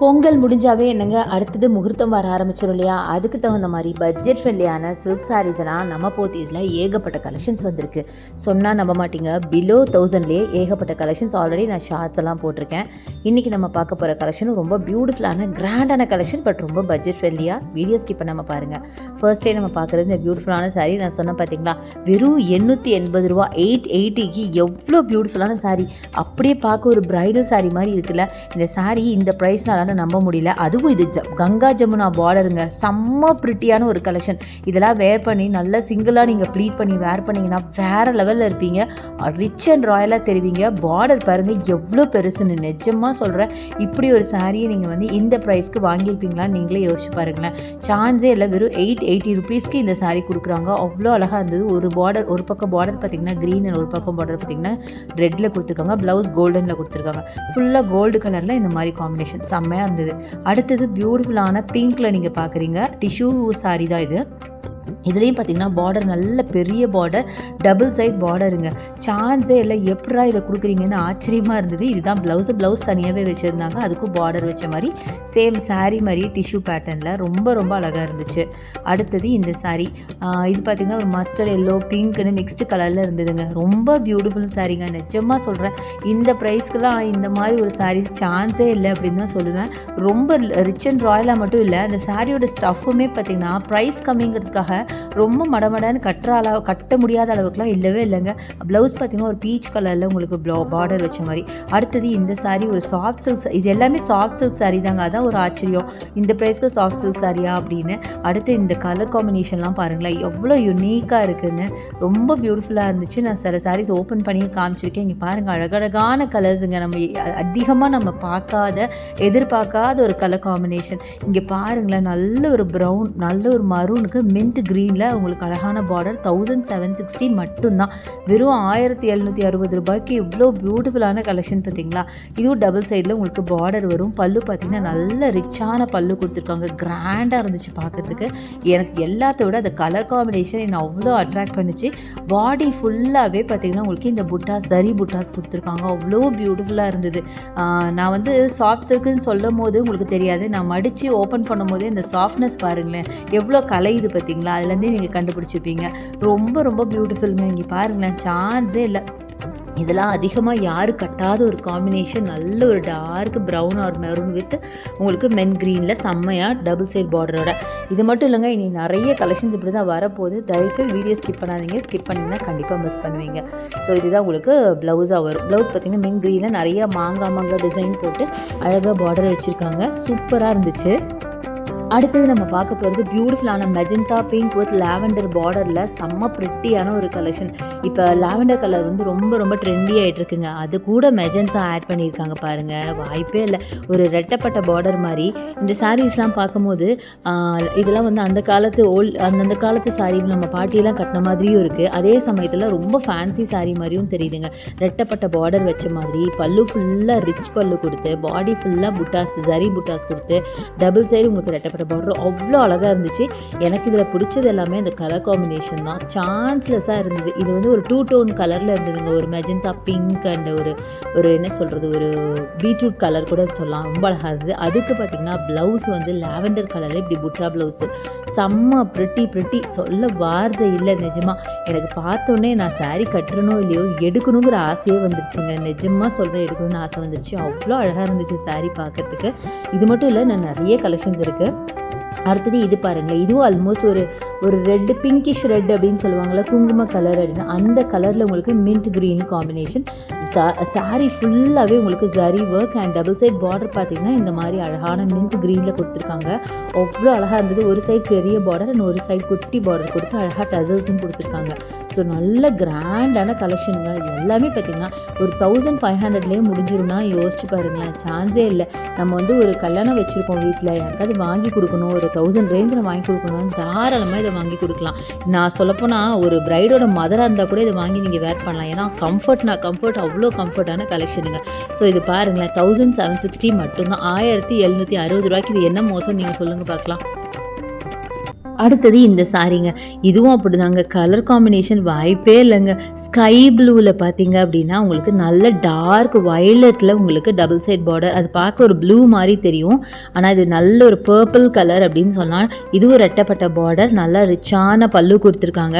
பொங்கல் முடிஞ்சாவே என்னங்க அடுத்தது முகூர்த்தம் வர ஆரம்பிச்சிடும் இல்லையா? அதுக்கு தகுந்த மாதிரி பட்ஜெட் ஃப்ரெண்ட்லியான சில்க் சாரீஸ்லாம் நம்ம போத்தீஸில் ஏகப்பட்ட கலெக்ஷன்ஸ் வந்திருக்கு. சொன்னால் நம்ப மாட்டீங்க. பிலோ தௌசண்ட்லேயே ஏகப்பட்ட கலெக்ஷன்ஸ் ஆல்ரெடி நான் ஷார்ட்ஸ் எல்லாம் போட்டிருக்கேன். இன்றைக்கி நம்ம பார்க்க போகிற கலெக்ஷனும் ரொம்ப பியூட்டிஃபுல்லான கிராண்டான கலெக்ஷன் பட் ரொம்ப பட்ஜெட் ஃப்ரெண்ட்லியாக வீடியோ ஸ்கிப் பண்ணாமல் பாருங்கள் ஃபர்ஸ்ட் டே நம்ம பார்க்குறது இந்த பியூட்டிஃபுல்லான saree. நான் சொன்னேன் பார்த்தீங்களா வெறும் எண்ணூற்றி எண்பது ரூபா எயிட் எயிட்டிக்கு எவ்வளோ பியூட்டிஃபுல்லான saree? அப்படியே பார்க்க ஒரு ப்ரைடல் saree மாதிரி இருக்குல்ல? இந்த saree இந்த ப்ரைஸ்னால நம்ப முடியல. அதுவும் இது ஜ- கங்கா ஜமுனா பார்டருங்க செம்ம ப்ரிட்டியான ஒரு கலெக்ஷன் இதெல்லாம் வேர் பண்ணி நல்லா சிங்கிளாக நீங்கள் ப்ளீட் பண்ணி வேர் பண்ணிங்கன்னா வேறு லெவலில் இருப்பீங்க. ரிச் அண்ட் ராயலாக தெரிவிங்க. பார்டர் பாருங்கள் எவ்வளோ பெருசுன்னு. நிஜமாக சொல்கிறேன் இப்படி ஒரு சாரியை நீங்கள் வந்து இந்த ப்ரைஸ்க்கு வாங்கியிருப்பீங்களான்னு நீங்களே யோசிச்சு பாருங்களேன். சான்ஸே இல்லை வெறும் எயிட் எயிட்டி ருபீஸ்க்கு இந்த சாரீ கொடுக்குறாங்க. அவ்வளோ அழகாக இருந்தது. ஒரு பார்டர் ஒரு பக்கம் பார்டர் பார்த்தீங்கன்னா க்ரீன் அண்ட் ஒரு பக்கம் பார்டர் பார்த்தீங்கன்னா ரெட்டில் கொடுத்துருக்காங்க. ப்ளவுஸ் கோல்டனில் கொடுத்துருக்காங்க. ஃபுல்லாக கோல்டு கலரில் இந்த மாதிரி காம்பினேஷன் செம்மையாக இருந்தது. அடுத்தது பியூட்டிஃபுல்லான பிங்க்கில் நீங்கள் பார்க்குறீங்க டிஷ்யூ சாரி தான் இது. இதுலேயும் பார்த்தீங்கன்னா பார்டர் நல்ல பெரிய பார்டர் டபுள் சைட் பார்டருங்க சான்ஸே இல்லை எப்படா இதை கொடுக்குறீங்கன்னு ஆச்சரியமாக இருந்தது. இதுதான் ப்ளவுஸு ப்ளவுஸ் தனியாகவே வச்சுருந்தாங்க. அதுக்கும் பார்டர் வச்ச மாதிரி சேம் சாரீ மாதிரி டிஷ்யூ பேட்டர்னில் ரொம்ப ரொம்ப அழகாக இருந்துச்சு. அடுத்தது இந்த சாரீ இது பார்த்தீங்கன்னா ஒரு மஸ்டர்ட் எல்லோ பிங்க்னு மிக்ஸ்டு கலரில் இருந்ததுங்க. ரொம்ப பியூட்டிஃபுல் சாரீங்க நிஜமாக சொல்கிறேன் இந்த ப்ரைஸ்க்கெலாம் இந்த மாதிரி ஒரு சாரீஸ் சான்ஸே இல்லை அப்படின்னு தான் சொல்லுவேன். ரொம்ப ரிச் அண்ட் ராயலாக மட்டும் இல்லை அந்த சாரியோட ஸ்டஃப்புமே பார்த்திங்கன்னா ப்ரைஸ் கம்மிங்கிறதுக்காக ரொம்ப மடமடன்னு கட்டுற அளவு கட்ட முடியாத அளவுக்குலாம் இல்லவே இல்லைங்க. ப்ளவுஸ் பார்த்தீங்கன்னா ஒரு பீச் கலரில் உங்களுக்கு ப்ளோ பார்டர் வச்ச மாதிரி. அடுத்தது இந்த சாரீ ஒரு சாஃப்ட் சில்க் இது எல்லாமே சாஃப்ட் சில்க் சாரீ தாங்க. அதான் ஒரு ஆச்சரியம். இந்த ப்ரைஸ்க்கு சாஃப்ட் சில்க் சாரியா அப்படின்னு. அடுத்து இந்த கலர் காம்பினேஷன்லாம் பாருங்களேன். எவ்வளோ யுனீக்காக இருக்குதுன்னு ரொம்ப பியூட்டிஃபுல்லாக இருந்துச்சு. நான் சில சாரீஸ் ஓப்பன் பண்ணி காமிச்சிருக்கேன். இங்கே பாருங்கள் அழகழகான கலர்ஸுங்க நம்ம அதிகமாக நம்ம பார்க்காத எதிர்பார்க்காத ஒரு கலர் காம்பினேஷன் இங்கே பாருங்களேன் நல்ல ஒரு ப்ரௌன் நல்ல ஒரு மரூனுக்கு மின்ட் க்ரீனில் உங்களுக்கு அழகான பார்டர் தௌசண்ட் செவன் சிக்ஸ்டி மட்டும்தான். வெறும் ஆயிரத்தி எழுநூற்றி அறுபது ரூபாய்க்கு இவ்வளோ பியூட்டிஃபுல்லான கலெக்ஷன் பார்த்தீங்களா இதுவும் டபுள் சைடில் உங்களுக்கு பார்டர் வரும். பல்லு பார்த்தீங்கன்னா நல்ல ரிச்சான பல்லு கொடுத்துருக்காங்க. கிராண்டாக இருந்துச்சு பார்க்குறதுக்கு. எனக்கு எல்லாத்த விட அந்த கலர் காம்பினேஷன் என்னை அவ்வளோ அட்ராக்ட் பண்ணிச்சு. பாடி ஃபுல்லாகவே பார்த்தீங்கன்னா உங்களுக்கு இந்த புட்டாஸ் தரி புட்டாஸ் கொடுத்துருக்காங்க. அவ்வளோ பியூட்டிஃபுல்லாக இருந்தது. நான் வந்து சாஃப்ட் சில்க்குன்னு சொல்லும் போது உங்களுக்கு தெரியாது. நான் மடித்து ஓப்பன் பண்ணும் போதே இந்த சாஃப்ட்னஸ் பாருங்களேன். எவ்வளோ கலையுது பார்த்தீங்களா? அதுலேருந்தே நீங்கள் கண்டுபிடிச்சிருப்பீங்க. ரொம்ப ரொம்ப பியூட்டிஃபுல்ங்க இங்கே பாருங்களேன். சான்ஸ் இல்லை. இதெல்லாம் அதிகமாக யார் கட்டாத ஒரு காம்பினேஷன் நல்ல ஒரு dark brown or maroon with உங்களுக்கு மென் க்ரீனில் செம்மையாக டபுள் சைட் பார்டரோட இது மட்டும் இல்லைங்க இனி நிறைய கலெக்ஷன்ஸ் இப்படி தான் வரப்போகுது. தயவுசெய்து வீடியோ ஸ்கிப் பண்ணாதீங்க. ஸ்கிப் பண்ணிங்கன்னா கண்டிப்பாக மிஸ் பண்ணுவீங்க. ஸோ இதுதான் உங்களுக்கு ப்ளவுஸாக வரும். ப்ளவுஸ் பார்த்தீங்கன்னா மென் க்ரீனில் நிறைய மாங்காய் மாங்காய் டிசைன் போட்டு அழகாக பார்டர் வச்சுருக்காங்க. சூப்பராக இருந்துச்சு. அடுத்தது நம்ம பார்க்க போகிறது பியூட்டிஃபுல்லான மெஜந்தா பிங்க் வித் லாவெண்டர் பார்டரில் செம்ம ப்ரிட்டியான ஒரு கலெக்ஷன் இப்போ லாவெண்டர் கலர் வந்து ரொம்ப ரொம்ப ட்ரெண்டி ஆகிட்டு இருக்குங்க. அது கூட மெஜந்தா ஆட் பண்ணியிருக்காங்க பாருங்கள் வாய்ப்பே இல்லை. ஒரு ரெட்டப்பட்ட பார்டர் மாதிரி. இந்த சாரீஸ்லாம் பார்க்கும்போது இதெல்லாம் வந்து அந்த காலத்து ஓல்ட் அந்தந்த காலத்து சாரீ நம்ம பாட்டியெல்லாம் கட்டின மாதிரியும் இருக்குது அதே சமயத்தில் ரொம்ப ஃபேன்சி சாரீ மாதிரியும் தெரியுதுங்க. ரெட்டப்பட்ட பார்டர் வச்ச மாதிரி பல்லு ஃபுல்லாக ரிச் பல்லு கொடுத்து பாடி ஃபுல்லாக புட்டாஸ் ஜரி புட்டாஸ் கொடுத்து டபுள் சைடு உங்களுக்கு ரெட்டப்பட்ட பார்டர் அவ்வளோ அழகாக இருந்துச்சு. எனக்கு இதில் பிடிச்சது எல்லாமே இந்த கலர் காம்பினேஷன் தான். சான்ஸ்லெஸ்ஸாக இருந்தது. இது வந்து ஒரு டூ டோன் கலரில் இருந்ததுங்க. ஒரு மெஜந்தா பிங்க் அண்ட் ஒரு ஒரு என்ன சொல்கிறது ஒரு பீட்ரூட் கலர் கூட சொல்லலாம். ரொம்ப அழகாக இருந்தது. அதுக்கு பார்த்தீங்கன்னா ப்ளவுஸ் வந்து லாவெண்டர் கலரில் இப்படி புட்டா ப்ளவுஸு செம்ம ப்ரிட்டி ப்ரிட்டி சொல்ல வார்த்தை இல்லை நிஜமாக எனக்கு பார்த்தோன்னே நான் saree கட்டுறனோ இல்லையோ எடுக்கணுங்கிற ஆசையே வந்துருச்சுங்க. நிஜமாக சொல்கிறேன் எடுக்கணும்னு ஆசை வந்துருச்சு. அவ்வளோ அழகாக இருந்துச்சு சாரீ பார்க்கறதுக்கு. இது மட்டும் இல்லை நான் நிறைய கலெக்ஷன்ஸ் இருக்குது அடுத்தது இது பாருங்கள் இதுவும் ஆல்மோஸ்ட் ஒரு ஒரு ரெட் பிங்கிஷ் ரெட் அப்படின்னு சொல்லுவாங்கள்ல குங்கும கலர் அப்படின்னா. அந்த கலரில் உங்களுக்கு மின்ட் க்ரீன் காம்பினேஷன் saree ஃபுல்லாகவே உங்களுக்கு zari work and double side border பார்த்தீங்கன்னா இந்த மாதிரி அழகான மின்ட் க்ரீனில் கொடுத்துருக்காங்க. அவ்வளோ அழகாக இருந்தது. ஒரு சைடு பெரிய பார்டர் அண்ட் ஒரு சைடு குட்டி பார்டர் கொடுத்து அழகாக டசல்ஸும் கொடுத்துருக்காங்க. ஸோ நல்ல கிராண்டான கலெக்ஷனுங்க இது எல்லாமே பார்த்தீங்கன்னா ஒரு தௌசண்ட் ஃபைவ் ஹண்ட்ரட்லேயே முடிஞ்சிரும்னா யோசிச்சு பாருங்களேன். சான்ஸே இல்லை. நம்ம வந்து ஒரு கல்யாணம் வச்சுருக்கோம் வீட்டில் யாருக்காவது வாங்கி கொடுக்கணும். ஒரு தௌசண்ட் ரேஞ்சில் வாங்கி கொடுக்கணும்னு தாராளமாக இதை வாங்கி கொடுக்கலாம். நான் சொல்லப்போனால் ஒரு பிரைடோட மதராக இருந்தால் கூட இதை வாங்கி நீங்கள் வேர் பண்ணலாம். ஏன்னா கம்ஃபர்ட்னா கம்ஃபர்ட் அவ்வளோ கம்ஃபர்ட்டான கலெக்ஷனுங்க ஸோ இது பாருங்களேன் தௌசண்ட் செவன் சிக்ஸ்டி மட்டும்தான். ஆயிரத்தி எழுநூற்றி அறுபது ரூபாய்க்கு இது என்ன மோசம் நீங்கள் சொல்லுங்கள் பார்க்கலாம். அடுத்தது இந்த சாரீங்க. இதுவும் அப்படிதாங்க. கலர் காம்பினேஷன் வாய்ப்பே இல்லைங்க. ஸ்கை ப்ளூவில் பார்த்தீங்க அப்படின்னா உங்களுக்கு நல்ல டார்க் வயலட்டில் உங்களுக்கு டபுள் சைட் பார்டர் அது பார்க்க ஒரு ப்ளூ மாதிரி தெரியும். ஆனால் இது நல்ல ஒரு பர்பிள் கலர் அப்படின்னு சொன்னால் இதுவும் ரெட்டப்பட்ட பார்டர் நல்லா ரிச்சான பல்லு கொடுத்துருக்காங்க.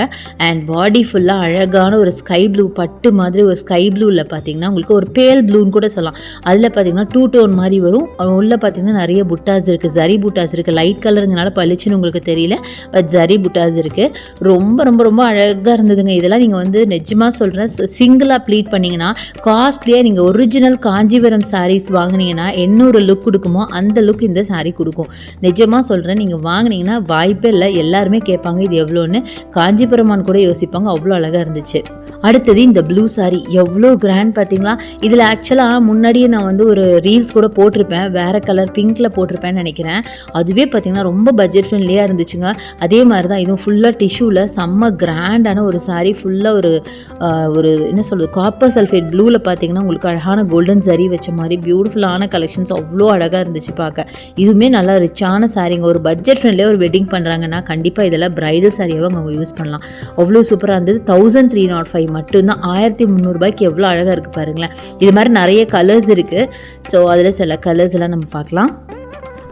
அண்ட் பாடி ஃபுல்லாக அழகான ஒரு ஸ்கை ப்ளூ பட்டு மாதிரி ஒரு ஸ்கை ப்ளூவில் பார்த்தீங்கன்னா உங்களுக்கு ஒரு பேல் ப்ளூன்னு கூட சொல்லலாம். அதில் பார்த்தீங்கன்னா டூ டோன் மாதிரி வரும். உள்ள பார்த்தீங்கன்னா நிறைய புட்டாஸ் இருக்குது ஜரி புட்டாஸ் இருக்குது லைட் கலருங்கனால பளிச்சுன்னு உங்களுக்கு தெரியல. பட் ஜரி புட்டாஸ் இருக்குது ரொம்ப ரொம்ப ரொம்ப அழகாக இருந்ததுங்க. இதெல்லாம் நீங்கள் வந்து நிஜமாக சொல்கிறேன் சிங்கிளாக ப்ளீட் பண்ணிங்கன்னா காஸ்ட்லியாக நீங்கள் ஒரிஜினல் காஞ்சிபுரம் சாரீஸ் வாங்கினீங்கன்னா என்ன ஒரு லுக் கொடுக்குமோ அந்த லுக் இந்த சாரீ கொடுக்கும். நிஜமாக சொல்கிறேன் நீங்கள் வாங்கினீங்கன்னா வாய்ப்பே இல்லை. எல்லாருமே கேட்பாங்க இது எவ்வளோன்னு? காஞ்சிபுரமான் கூட யோசிப்பாங்க. அவ்வளோ அழகாக இருந்துச்சு. அடுத்தது இந்த ப்ளூ சாரீ எவ்வளோ கிராண்ட் பார்த்தீங்களா? இதில் ஆக்சுவலாக முன்னாடியே நான் வந்து ஒரு ரீல்ஸ் கூட போட்டிருப்பேன். வேறு கலர் பிங்க்கில் போட்டிருப்பேன்னு நினைக்கிறேன். அதுவே பார்த்தீங்கன்னா ரொம்ப பட்ஜெட் ஃப்ரெண்ட்லியாக இருந்துச்சுங்க. அதே மாதிரி தான் இதுவும் ஃபுல்லாக டிஷ்யூவில் செம்ம கிராண்டான ஒரு saree ஃபுல்லாக ஒரு ஒரு என்ன சொல்கிறது காப்பர் சல்ஃபேட் ப்ளூவில் பார்த்தீங்கன்னா உங்களுக்கு அழகான கோல்டன் சரி வச்ச மாதிரி பியூட்டிஃபுல்லான கலெக்ஷன்ஸ் அவ்வளோ அழகாக இருந்துச்சு பார்க்க இதுவுமே நல்லா ரிச்சான சாரீங்க ஒரு பட்ஜெட் ஃப்ரெண்ட்லேயே ஒரு வெட்டிங் பண்ணுறாங்கன்னா கண்டிப்பாக இதெல்லாம் பிரைடல் சாரியாகவும் அவங்க யூஸ் பண்ணலாம். அவ்வளோ சூப்பராக இருந்தது. தௌசண்ட் த்ரீ நாட் ஃபைவ் மட்டும்தான். ஆயிரத்தி முந்நூறுபாய்க்கு எவ்வளோ அழகாக இருக்குது பாருங்களேன். இது மாதிரி நிறைய கலர்ஸ் இருக்குது ஸோ அதில் சில கலர்ஸ் எல்லாம் நம்ம பார்க்கலாம்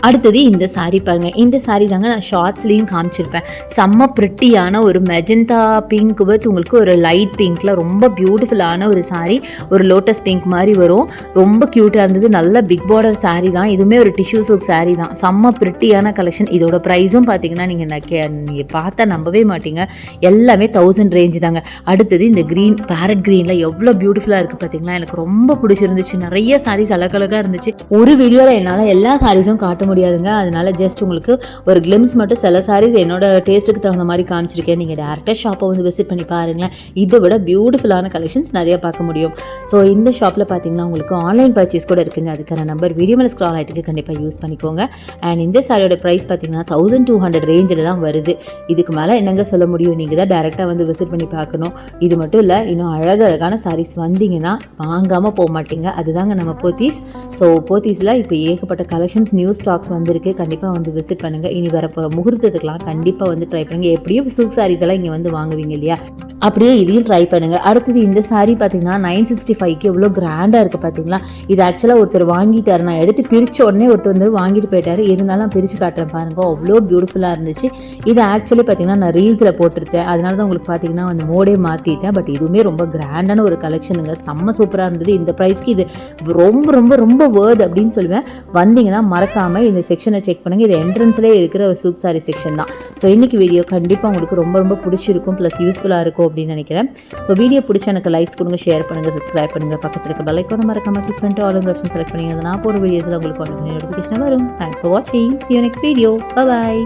அடுத்தது இந்த சாரீ பாருங்க. இந்த சாரீ தாங்க நான் ஷார்ட்ஸ்லேயும் காமிச்சிருப்பேன். செம்ம ப்ரிட்டியான ஒரு மெஜந்தா பிங்க் வித் உங்களுக்கு ஒரு லைட் பிங்க்ல ரொம்ப பியூட்டிஃபுல்லான ஒரு சாரீ ஒரு லோட்டஸ் பிங்க் மாதிரி வரும். ரொம்ப க்யூட்டாக இருந்தது. நல்ல பிக் பார்டர் சாரீ தான். இதுவுமே ஒரு டிஷ்யூ சில்க் சாரீ தான். செம்ம ப்ரிட்டியான கலெக்ஷன் இதோட ப்ரைஸும் பார்த்தீங்கன்னா நீங்கள் நீங்கள் பார்த்தா நம்பவே மாட்டீங்க. எல்லாமே தௌசண்ட் ரேஞ்சு தாங்க. அடுத்தது இந்த க்ரீன் பேரட் க்ரீனில் எவ்வளோ பியூட்டிஃபுல்லாக இருக்குது பார்த்தீங்களா எனக்கு ரொம்ப பிடிச்சிருந்துச்சு. நிறைய சாரீஸ் அழகழகாக இருந்துச்சு. ஒரு வீடியோவில் என்னால் எல்லா சாரீஸும் காட்ட முடியாதுங்க. அதனால ஜஸ்ட் உங்களுக்கு ஒரு கிளிம்ஸ் மட்டும் சில சாரீஸ் என்னோட டேஸ்ட்டுக்கு தகுந்த மாதிரி காமிச்சிருக்கேன். நீங்கள் டேரெக்டாக ஷாப்பை வந்து விசிட் பண்ணி பாருங்களேன். இதை விட பியூட்டிஃபுல்லான கலெக்ஷன்ஸ் நிறைய பார்க்க முடியும். ஸோ இந்த ஷாப்பில் பார்த்தீங்கன்னா உங்களுக்கு ஆன்லைன் பர்ச்சேஸ் கூட இருக்குங்க. அதுக்கான நம்பர் வீடியோ ஸ்க்ரால் ஆகிட்டு கண்டிப்பாக யூஸ் பண்ணிக்கோங்க. அண்ட் இந்த சாரியோட ப்ரைஸ் பார்த்தீங்கன்னா தௌசண்ட் டூ ஹண்ட்ரட் ரேஞ்சில் தான் வருது. இதுக்கு மேலே என்னங்க சொல்ல முடியும்? நீங்கள் தான் டேரெக்டாக வந்து விசிட் பண்ணி பார்க்கணும். இது மட்டும் இல்லை இன்னும் அழகழகான சாரீஸ் வந்தீங்கன்னா வாங்காமல் போக மாட்டீங்க. அதுதாங்க நம்ம போத்தீஸ். ஸோ போத்தீஸில் இப்போ ஏகப்பட்ட கலெக்ஷன்ஸ் நியூ ஸ்டாக்ஸ் வந்திருக்கு. கண்டிப்பாக வந்து விசிட் பண்ணுங்கள் இனி வரப்போகிற முகூர்த்தத்துக்கெலாம் கண்டிப்பாக வந்து ட்ரை பண்ணுங்கள் எப்படியும் சில்க் சாரீஸ் எல்லாம் இங்கே வந்து வாங்குவீங்க இல்லையா? அப்படியே இதையும் ட்ரை பண்ணுங்கள் அடுத்தது இந்த சாரீ பார்த்தீங்கன்னா நைன் சிக்ஸ்டி ஃபைவ்க்கு எவ்வளோ கிராண்டாக இருக்குது பார்த்தீங்களா இது ஆக்சுவலாக ஒருத்தர் வாங்கிட்டாரு. நான் எடுத்து பிரித்த உடனே ஒருத்தர் வந்து வாங்கிட்டு போயிட்டாரு. இருந்தாலும் நான் பிரித்து காட்டுறேன் பாருங்க. அவ்வளோ பியூட்டிஃபுல்லாக இருந்துச்சு. இது ஆக்சுவலி பார்த்தீங்கன்னா நான் ரீல்ஸில் போட்டிருக்கேன். அதனால தான் உங்களுக்கு பார்த்தீங்கன்னா வந்து மோடே மாற்றிட்டேன் பட் இதுவுமே ரொம்ப கிராண்டான ஒரு கலெக்ஷனுங்க செம்ம சூப்பராக இருந்தது. இந்த ப்ரைஸ்க்கு இது ரொம்ப ரொம்ப ரொம்ப வேர்டு அப்படின்னு சொல்லுவேன். வந்தீங்கன்னா மறக்காமல் இந்த செக்ஷனை செக் பண்ணுங்கள் இது என்ட்ரன்ஸ்லேயே இருக்கிற ஒரு சில்க் சாரி செக்ஷன் தான். ஸோ இன்னைக்கு வீடியோ கண்டிப்பாக உங்களுக்கு ரொம்ப ரொம்ப பிடிச்சிருக்கும். ப்ளஸ் யூஸ்ஃபுல்லாக இருக்கும் அப்படின்னு நினைக்கிறேன். ஸோ வீடியோ பிடிச்ச எனக்கு லைக்ஸ் கொடுங்க ஷேர் பண்ணுங்கள் சப்ஸ்கிரைப் பண்ணுங்கள் பக்கத்தில் இருக்க பெல் ஐக்கான மறக்காம கிளிக் பண்ணிட்டு ஆல் ஆப்ஷன் செலக்ட் பண்ணிங்க நான் போகிற வீடியோஸில் உங்களுக்கு நோட்டிஃபிகேஷன் வரும். தேங்க்ஸ் ஃபார் வாட்சிங் see you next video bye